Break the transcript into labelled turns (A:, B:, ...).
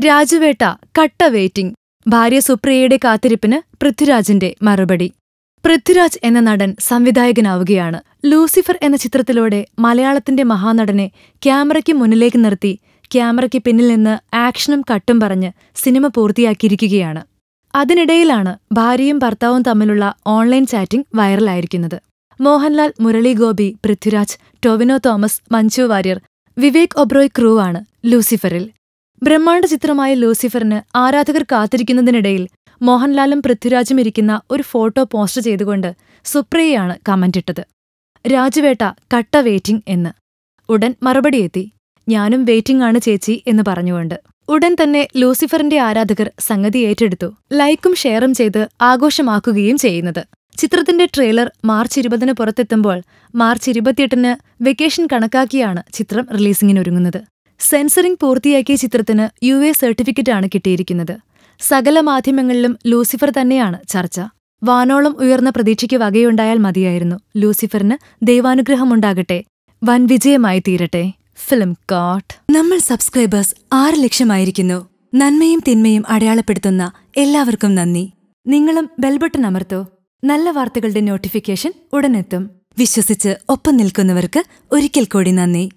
A: രാജുവേട്ട കട്ട വെയിറ്റിംഗ്. ഭാര്യ സുപ്രിയയുടെ കാത്തിരിപ്പിന് പൃഥ്വിരാജിന്റെ മറുപടി. പൃഥ്വിരാജ് എന്ന നടൻ സംവിധായകനാവുകയാണ്. ലൂസിഫർ എന്ന ചിത്രത്തിലൂടെ മലയാളത്തിന്റെ മഹാനടനെ ക്യാമറയ്ക്ക് മുന്നിലേക്ക് നിർത്തി ക്യാമറയ്ക്ക് പിന്നിൽ നിന്ന് ആക്ഷനും കട്ടും പറഞ്ഞ് സിനിമ പൂർത്തിയാക്കിയിരിക്കുകയാണ്. അതിനിടയിലാണ് ഭാര്യയും ഭർത്താവും തമ്മിലുള്ള ഓൺലൈൻ ചാറ്റിംഗ് വൈറലായിരിക്കുന്നത്. മോഹൻലാൽ മുരളി ഗോപി പൃഥ്വിരാജ് ടൊവിനോ തോമസ് മഞ്ജു വാര്യർ വിവേക് ഒബ്രോയ് ക്രൂ ആണ് ലൂസിഫറിൽ. ബ്രഹ്മാണ്ഡ ചിത്രമായ ലൂസിഫറിന് ആരാധകർ കാത്തിരിക്കുന്നതിനിടയിൽ മോഹൻലാലും പൃഥ്വിരാജും ഇരിക്കുന്ന ഒരു ഫോട്ടോ പോസ്റ്റ് ചെയ്തുകൊണ്ട് സുപ്രിയയാണ് കമന്റിട്ടത്. രാജുവേട്ട കട്ട വെയിറ്റിംഗ് എന്ന്. ഉടൻ മറുപടിയെത്തി ഞാനും വെയിറ്റിംഗ് ആണ് ചേച്ചി എന്ന് പറഞ്ഞുകൊണ്ട്. ഉടൻ തന്നെ ലൂസിഫറിന്റെ ആരാധകർ സംഗതി ഏറ്റെടുത്തു. ലൈക്കും ഷെയറും ചെയ്ത് ആഘോഷമാക്കുകയും ചെയ്യുന്നത്. ചിത്രത്തിന്റെ ട്രെയിലർ മാർച്ച് ഇരുപതിന് പുറത്തെത്തുമ്പോൾ മാർച്ച് ഇരുപത്തിയെട്ടിന് വെക്കേഷൻ കണക്കാക്കിയാണ് ചിത്രം റിലീസിംഗിനൊരുങ്ങുന്നത് സെൻസറിംഗ് പൂർത്തിയാക്കിയ ചിത്രത്തിന് യു എ സർട്ടിഫിക്കറ്റാണ് കിട്ടിയിരിക്കുന്നത്. സകല മാധ്യമങ്ങളിലും ലൂസിഫർ തന്നെയാണ് ചർച്ച. വാനോളം ഉയർന്ന പ്രതീക്ഷയ്ക്ക് വകയുണ്ടായാൽ മതിയായിരുന്നു. ലൂസിഫറിന് ദൈവാനുഗ്രഹമുണ്ടാകട്ടെ. വൻ വിജയമായി തീരട്ടെ. ഫിലിം കാട്ട് നമ്മൾ സബ്സ്ക്രൈബേഴ്സ് ആറ് ലക്ഷമായിരിക്കുന്നു. നന്മയും തിന്മയും അടയാളപ്പെടുത്തുന്ന എല്ലാവർക്കും നന്ദി. നിങ്ങളും ബെൽബട്ടൺ അമർത്തോ. നല്ല വാർത്തകളുടെ നോട്ടിഫിക്കേഷൻ ഉടനെത്തും. വിശ്വസിച്ച് ഒപ്പം നിൽക്കുന്നവർക്ക് ഒരിക്കൽ കൂടി നന്ദി.